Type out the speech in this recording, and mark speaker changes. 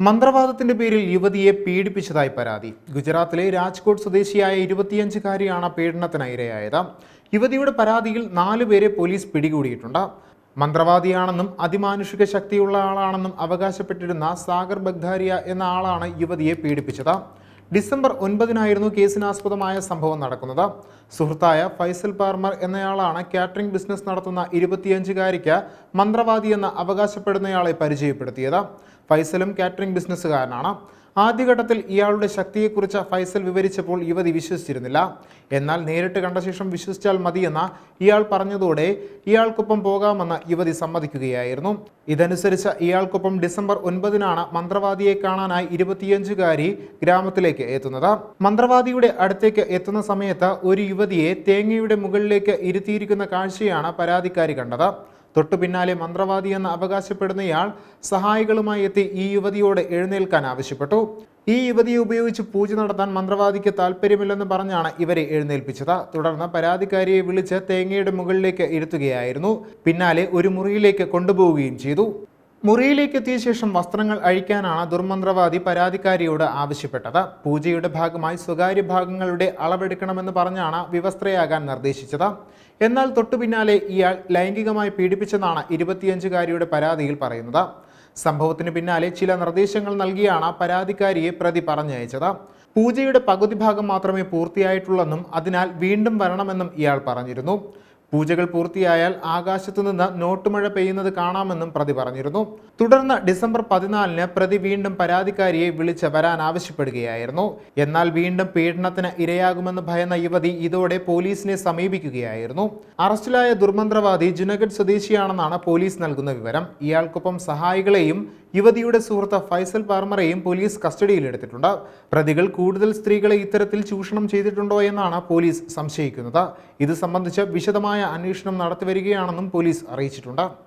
Speaker 1: മന്ത്രവാദത്തിന്റെ പേരിൽ യുവതിയെ പീഡിപ്പിച്ചതായി പരാതി. ഗുജറാത്തിലെ രാജ്കോട്ട് സ്വദേശിയായ ഇരുപത്തിയഞ്ചുകാരിയാണ് പീഡനത്തിന് ഇരയായത് യുവതിയുടെ പരാതിയിൽ നാലുപേരെ പോലീസ് പിടികൂടിയിട്ടുണ്ട്. മന്ത്രവാദിയാണെന്നും അതിമാനുഷിക ശക്തിയുള്ള ആളാണെന്നും അവകാശപ്പെട്ടിരുന്ന സാഗർ ബഗ്ധാരിയ എന്ന ആളാണ് യുവതിയെ പീഡിപ്പിച്ചത്. ഡിസംബർ ഒൻപതിനായിരുന്നു കേസിനാസ്പദമായ സംഭവം നടക്കുന്നത്. സുഹൃത്തായ ഫൈസൽ പാർമർ എന്നയാളാണ് കാറ്ററിംഗ് ബിസിനസ് നടത്തുന്ന ഇരുപത്തിയഞ്ചുകാരിക്ക് മന്ത്രവാദിയെന്ന് അവകാശപ്പെടുന്നയാളെ പരിചയപ്പെടുത്തിയത്. ഫൈസലും കാറ്ററിംഗ് ബിസിനസ്സുകാരനാണ്. ആദ്യഘട്ടത്തിൽ ഇയാളുടെ ശക്തിയെക്കുറിച്ച് ഫൈസൽ വിവരിച്ചപ്പോൾ യുവതി വിശ്വസിച്ചിരുന്നില്ല. എന്നാൽ നേരിട്ട് കണ്ട ശേഷം വിശ്വസിച്ചാൽ മതിയെന്ന ഇയാൾ പറഞ്ഞതോടെ ഇയാൾക്കൊപ്പം പോകാമെന്ന് യുവതി സമ്മതിക്കുകയായിരുന്നു. ഇതനുസരിച്ച് ഇയാൾക്കൊപ്പം ഡിസംബർ ഒൻപതിനാണ് മന്ത്രവാദിയെ കാണാനായി ഇരുപത്തിയഞ്ചുകാരി ഗ്രാമത്തിലേക്ക് എത്തുന്നത്. മന്ത്രവാദിയുടെ അടുത്തേക്ക് എത്തുന്ന സമയത്ത് ഒരു യുവതിയെ തേങ്ങയുടെ മുകളിലേക്ക് ഇരുത്തിയിരിക്കുന്ന കാഴ്ചയാണ് പരാതിക്കാരി കണ്ടത്. തൊട്ടു പിന്നാലെ മന്ത്രവാദി എന്ന് അവകാശപ്പെടുന്നയാൾ സഹായികളുമായി എത്തി ഈ യുവതിയോട് എഴുന്നേൽക്കാൻ ആവശ്യപ്പെട്ടു. ഈ യുവതിയെ ഉപയോഗിച്ച് പൂജ നടത്താൻ മന്ത്രവാദിക്ക് താല്പര്യമില്ലെന്ന് പറഞ്ഞാണ് ഇവരെ എഴുന്നേൽപ്പിച്ചത്. തുടർന്ന് പരാതിക്കാരിയെ വിളിച്ച് തേങ്ങയുടെ മുകളിലേക്ക് ഇരുത്തുകയായിരുന്നു. പിന്നാലെ ഒരു മുറിയിലേക്ക് കൊണ്ടുപോവുകയും ചെയ്തു. മുറിയിലേക്ക് എത്തിയ ശേഷം വസ്ത്രങ്ങൾ അഴിക്കാനാണ് ദുർമന്ത്രവാദി പരാതിക്കാരിയോട് ആവശ്യപ്പെട്ടത്. പൂജയുടെ ഭാഗമായി സ്വകാര്യ ഭാഗങ്ങളുടെ അളവെടുക്കണമെന്ന് പറഞ്ഞാണ് വിവസ്ത്രയാകാൻ നിർദ്ദേശിച്ചത്. എന്നാൽ തൊട്ടു പിന്നാലെ ഇയാൾ ലൈംഗികമായി പീഡിപ്പിച്ചെന്നാണ് ഇരുപത്തിയഞ്ചുകാരിയുടെ പരാതിയിൽ പറയുന്നത്. സംഭവത്തിന് പിന്നാലെ ചില നിർദ്ദേശങ്ങൾ നൽകിയാണ് പരാതിക്കാരിയെ പ്രതി പറഞ്ഞയച്ചത്. പൂജയുടെ പകുതി ഭാഗം മാത്രമേ പൂർത്തിയായിട്ടുള്ളെന്നും അതിനാൽ വീണ്ടും വരണമെന്നും ഇയാൾ പറഞ്ഞിരുന്നു. പൂജകൾ പൂർത്തിയായാൽ ആകാശത്തു നിന്ന് നോട്ടുമഴ പെയ്യുന്നത് കാണാമെന്നും പ്രതി പറഞ്ഞിരുന്നു. തുടർന്ന് ഡിസംബർ പതിനാലിന് പ്രതി വീണ്ടും പരാതിക്കാരിയെ വിളിച്ച് വരാൻ ആവശ്യപ്പെടുകയായിരുന്നു. എന്നാൽ വീണ്ടും പീഡനത്തിന് ഇരയാകുമെന്ന് ഭയന്ന യുവതി ഇതോടെ പോലീസിനെ സമീപിക്കുകയായിരുന്നു. അറസ്റ്റിലായ ദുർമന്ത്രവാദി ജുനഗഡ് സ്വദേശിയാണെന്നാണ് പോലീസ് നൽകുന്ന വിവരം. ഇയാൾക്കൊപ്പം സഹായികളെയും യുവതിയുടെ സുഹൃത്ത് ഫൈസൽ പാർമറെയും പോലീസ് കസ്റ്റഡിയിലെടുത്തിട്ടുണ്ട്. പ്രതികൾ കൂടുതൽ സ്ത്രീകളെ ഇത്തരത്തിൽ ചൂഷണം ചെയ്തിട്ടുണ്ടോ എന്നാണ് പോലീസ് സംശയിക്കുന്നത്. ഇത് സംബന്ധിച്ച് വിശദമായ അന്വേഷണം നടത്തിവരികയാണെന്നും പോലീസ് അറിയിച്ചിട്ടുണ്ട്.